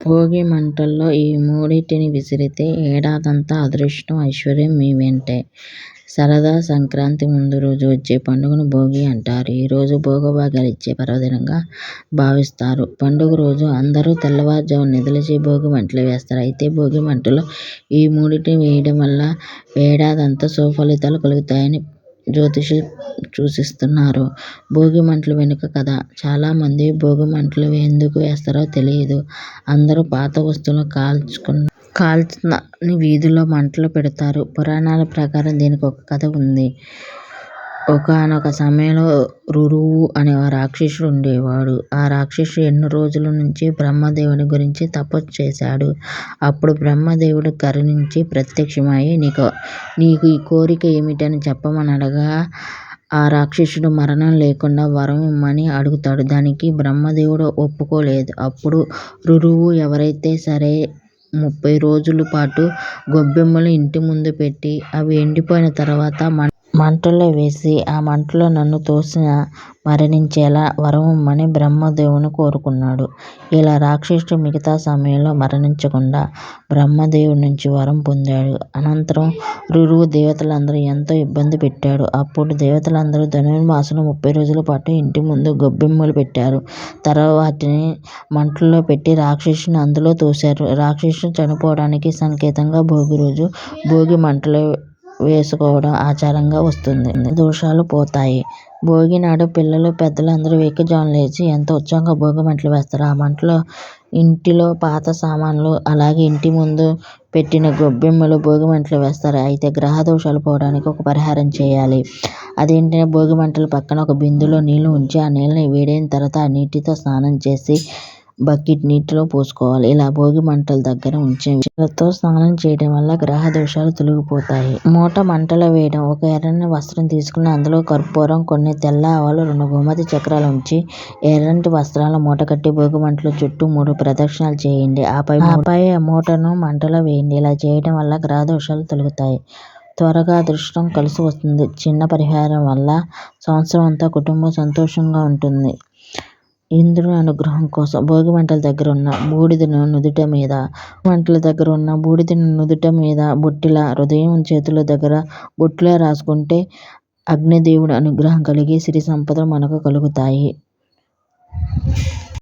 భోగి మంటల్లో ఈ మూడింటిని విసిరితే ఏడాదంతా అదృష్టం, ఐశ్వర్యం మీ వెంటే! సరదా సంక్రాంతి ముందు రోజు వచ్చే పండుగను భోగి అంటారు. ఈ రోజు భోగభాగ్యాలిచ్చే పర్వదినంగా భావిస్తారు. పండుగ రోజు అందరూ తెల్లవారుజామున నిద్రలేచి భోగి మంటలు వేస్తారు. అయితే భోగి మంటల్లో ఈ మూడింటిని వేయడం వల్ల ఏడాదంతా సుఫలితాలు కలుగుతాయని జ్యోతిషి సూచిస్తున్నారు. భోగి మంటలు వెనుక కథ: చాలామంది భోగి మంటలు ఎందుకు వేస్తారో తెలియదు. అందరూ పాత వస్తువులను కాల్చిన వీధుల్లో మంటలు పెడతారు. పురాణాల ప్రకారం దీనికి ఒక కథ ఉంది. ఒకానొక సమయంలో రురువు అనే రాక్షసుడు ఉండేవాడు. ఆ రాక్షసుడు ఎన్నో రోజుల నుంచి బ్రహ్మదేవుని గురించి తపస్సు చేశాడు. అప్పుడు బ్రహ్మదేవుడు కరుణించి ప్రత్యక్షమై నీకు ఈ కోరిక ఏమిటని చెప్పమని అడగ్గా ఆ రాక్షసుడు మరణం లేకుండా వరం ఇమ్మని అడుగుతాడు. దానికి బ్రహ్మదేవుడు ఒప్పుకోలేదు. అప్పుడు రురువు ఎవరైతే సరే ముప్పై రోజుల పాటు గొబ్బెమ్మలు ఇంటి ముందు పెట్టి అవి ఎండిపోయిన తరువాత మంటల్లో వేసి ఆ మంటలో నన్ను తోసినా మరణించేలా వరమిమ్మని బ్రహ్మదేవుని కోరుకున్నాడు. ఇలా రాక్షసుడు మిగతా సమయంలో మరణించకుండా బ్రహ్మదేవుడి నుంచి వరం పొందాడు. అనంతరం రురువు దేవతలందరూ ఎంతో ఇబ్బంది పెట్టాడు. అప్పుడు దేవతలందరూ ధనుర్మాసంలో ముప్పై రోజుల పాటు ఇంటి ముందు గొబ్బెమ్మలు పెట్టారు. తరువాత వాటిని మంటల్లో పెట్టి రాక్షసుడిని అందులో తోశారు. రాక్షసుడు చనిపోవడానికి సంకేతంగా భోగి రోజు భోగి మంటలు వేసుకోవడం ఆచారంగా వస్తుంది దోషాలు పోతాయి భోగి నాడు పిల్లలు, పెద్దలు అందరూ వేకువజామున లేచి ఎంతో ఉత్సాహంగా భోగి మంటలు వేస్తారు. ఆ మంటలో ఇంటిలో పాత సామాన్లు, అలాగే ఇంటి ముందు పెట్టిన గొబ్బెమ్మలు భోగి మంటలు వేస్తారు. అయితే గ్రహ దోషాలు పోవడానికి ఒక పరిహారం చేయాలి. అదేంటంటే భోగి మంటలు పక్కన ఒక బిందెలో నీళ్ళు ఉంచి ఆ నీళ్ళని వేడైన తర్వాత ఆ నీటితో స్నానం చేసి బకెట్ నీటిలో పోసుకోవాలి. ఇలా భోగి మంటల దగ్గర ఉంచిన నీళ్ళతో స్నానం చేయడం వల్ల గ్రహ దోషాలు తొలగిపోతాయి. మూట మంటలు వేయడం ఒక ఎర్రని వస్త్రం తీసుకుని అందులో కర్పూరం, కొన్ని తెల్ల ఆవాలు, రెండు గోమతి చక్రాలు ఉంచి ఎర్రటి మూట కట్టి భోగి మంటల చుట్టూ మూడు ప్రదక్షిణాలు చేయండి. ఆపై మూటను మంటలో వేయండి. ఇలా చేయడం వల్ల గ్రహ దోషాలు తొలగుతాయి. త్వరగా అదృష్టం కలిసి వస్తుంది. చిన్న పరిహారం వల్ల సంవత్సరం అంతా కుటుంబం సంతోషంగా ఉంటుంది. ఇంద్రుని అనుగ్రహం కోసం భోగి మంటల దగ్గర ఉన్న బూడిదను నుదుట మీద వంటల దగ్గర ఉన్న బూడిద నుదుట మీద బొట్టిల హృదయం, చేతుల దగ్గర బొట్టులా రాసుకుంటే అగ్నిదేవుడి అనుగ్రహం కలిగి సిరి సంపదలు మనకు కలుగుతాయి.